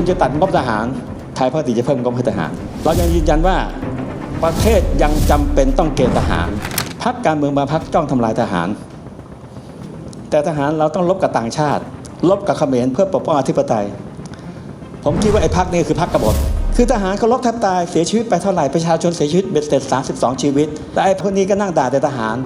คุณจะตัดงบทหารไทยพักดีจะเพิ่มงบให้ทหาร เรายังยืนยันว่าประเทศยังจำเป็นต้องเกณฑ์ทหารพักการเมืองบาพักจ้องทำลายทหาร แต่ทหารเราต้องลบกับต่างชาติ ลบกับเขมรเพื่อปกป้องอธิปไตย ผมคิดว่าไอ้พักนี้คือพักกบฏคือทหารเขาลบแทบตายเสียชีวิตไปเท่าไหร่ประชาชนเสียชีวิตเบ็ดเสร็จ32 ชีวิตแต่ไอ้พวกนี้ก็นั่งด่าแต่ทหาร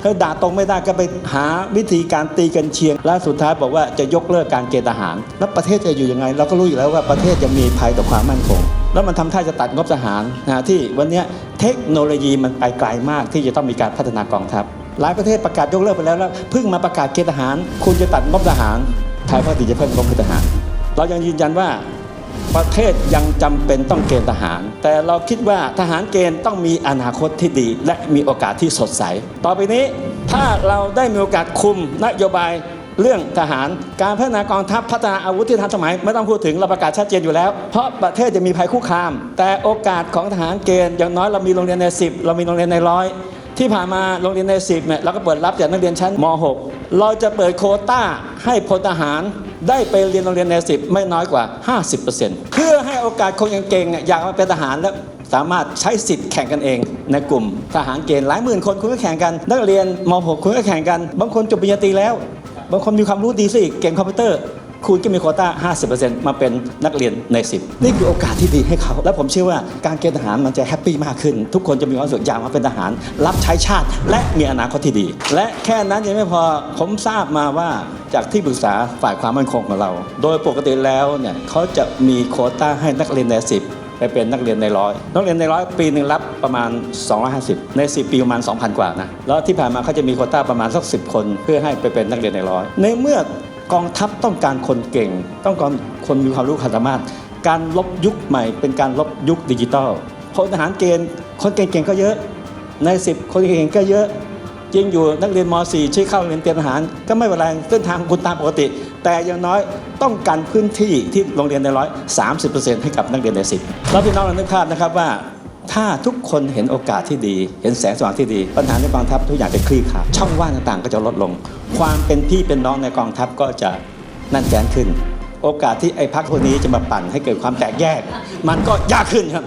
เธอด่าตรงไม่ได้ก็ไปหาวิธีการตีกันเชียง และสุดท้ายบอกว่าจะยกเลิกการเกณฑ์ทหาร แล้วประเทศจะอยู่ยังไง เราก็รู้อยู่แล้วว่าประเทศยังมีภัยต่อความมั่นคง แล้วมันทำท่าจะตัดงบทหารนะที่วันนี้เทคโนโลยีมันไปไกลมากที่จะต้องมีการพัฒนากองทัพหลายประเทศประกาศยกเลิกไปแล้วแล้วเพิ่งมาประกาศเกณฑ์ทหาร คุณจะตัดงบทหารไทยพักดีจะเพิ่มงบทหาร เรายังยืนยันว่า ประเทศยังจำเป็นต้องเกณฑ์ทหาร แต่เราคิดว่าทหารเกณฑ์ต้องมีอนาคตที่ดี และมีโอกาสที่สดใส ต่อไปนี้ถ้าเราได้มีโอกาสคุมนโยบายเรื่องทหารการพัฒนากองทัพพัฒนาอาวุธที่ทันสมัยไม่ต้องพูดถึงเราประกาศชัดเจนอยู่แล้ว เพราะประเทศจะมีภัยคุกคาม แต่โอกาสของทหารเกณฑ์อย่างน้อยเรามีโรงเรียนใน 10 เรามีโรงเรียนในร้อยที่ผ่านมาโรงเรียนใน 10เนี่ยเราก็เปิดรับจากนักเรียนชั้นม .6 เราจะเปิดโคต้า ให้พลทหารได้ไปเรียนโรงเรียนในสิบไม่น้อยกว่า 50%เพื่อให้โอกาสคนเก่งๆเนี่ยอยากมาเป็นทหารแล้วสามารถใช้สิทธิ์แข่งกันเอง ในกลุ่มทหารเกณฑ์หลายหมื่นคนคุณก็แข่งกัน นักเรียนม .6 คุณก็แข่งกัน บางคนจบปริญญาตรีแล้ว บางคนมีความรู้ดีสิเก่งคอมพิวเตอร์ คุณก็มีโควต้า 50%มาเป็นนักเรียนใน 10 นี่คือโอกาสที่ดีให้เขา และผมเชื่อว่าการเกณฑ์ทหารมันจะแฮปปี้มากขึ้น ทุกคนจะมีความสุขอยากมาเป็นทหาร รับใช้ชาติ และมีอนาคตที่ดี และแค่นั้นยังไม่พอผมทราบมาว่าจากที่ปรึกษาฝ่ายความมั่นคงของเรา โดยปกติแล้วเนี่ยเขาจะมีโควต้าให้นักเรียนใน 10ไปเป็นนักเรียนในร้อยนักเรียนในร้อยปีหนึ่งรับประมาณ 250 ใน 10 ปีประมาณ 2,000 กว่านะ แล้วที่ผ่านมาเขาจะมีโควต้าประมาณสัก 10 คน เพื่อให้ไปเป็นนักเรียนในร้อย ในเมื่อ กองทัพต้องการคนเก่ง ต้องการคนมีความรู้ความสามารถ การลบยุคใหม่ เป็นการลบยุคดิจิตอลพลทหารเกณฑ์คนเก่งๆก็เยอะ ใน10คนเก่งๆก็เยอะจริงอยู่นักเรียนม .4 ที่เข้าเรียนเตรียมทหารก็ไม่เป็นไรเส้นทางคุณตามปกติ แต่อย่างน้อยต้องการพื้นที่ที่โรงเรียนในร้อย30%ให้กับนักเรียนใน10แล้วพี่น้องลองนึกภาพนะครับว่า ถ้าทุกคนเห็นโอกาสที่ดี เห็นแสงสว่างที่ดี ปัญหาในกองทัพทุกอย่างจะคลี่คลายช่องว่างต่างๆ ก็จะลดลง ความเป็นพี่เป็นน้องในกองทัพก็จะนั่นแจนขึ้น โอกาสที่ไอ้พักพวกนี้จะมาปั่นให้เกิดความแตกแยก มันก็ยากขึ้นครับ